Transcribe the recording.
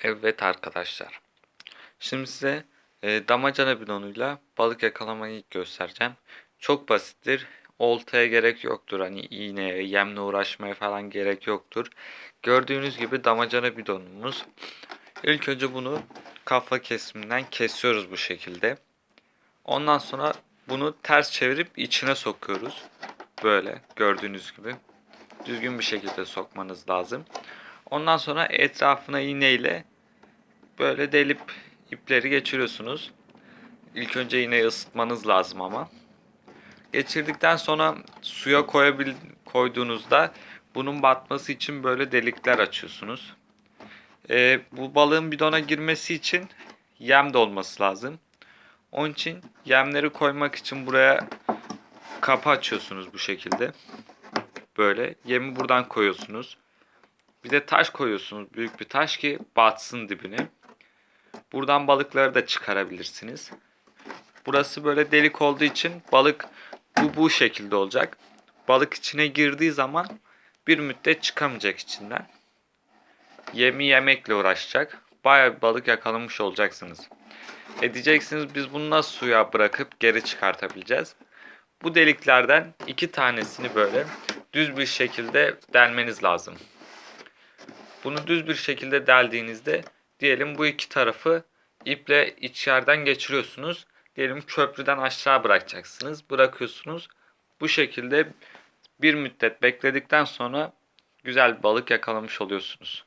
Evet arkadaşlar. Şimdi size e, damacana bidonuyla balık yakalamayı göstereceğim. Çok basittir. Oltaya gerek yoktur. Hani iğneye, yemle uğraşmaya falan gerek yoktur. Gördüğünüz gibi damacana bidonumuz. İlk önce bunu kafa kesiminden kesiyoruz bu şekilde. Ondan sonra bunu ters çevirip içine sokuyoruz. Böyle gördüğünüz gibi. Düzgün bir şekilde sokmanız lazım. Ondan sonra etrafına iğneyle böyle delip ipleri geçiriyorsunuz. İlk önce iğneyi ısıtmanız lazım ama. Geçirdikten sonra suya koyabil koyduğunuzda bunun batması için böyle delikler açıyorsunuz. Ee, bu balığın bidona girmesi için yem de olması lazım. Onun için yemleri koymak için buraya kapı açıyorsunuz bu şekilde. Böyle yemi buradan koyuyorsunuz. Bir de taş koyuyorsunuz. Büyük bir taş ki batsın dibine. Buradan balıkları da çıkarabilirsiniz. Burası böyle delik olduğu için balık bu bu şekilde olacak. Balık içine girdiği zaman bir müddet çıkamayacak içinden. Yemi yemekle uğraşacak. Bayağı bir balık yakalamış olacaksınız. E diyeceksiniz biz bunu nasıl suya bırakıp geri çıkartabileceğiz? Bu deliklerden iki tanesini böyle düz bir şekilde delmeniz lazım. Bunu düz bir şekilde deldiğinizde diyelim bu iki tarafı iple içeriden geçiriyorsunuz. Diyelim köprüden aşağı bırakacaksınız. Bırakıyorsunuz. Bu şekilde bir müddet bekledikten sonra güzel balık yakalamış oluyorsunuz.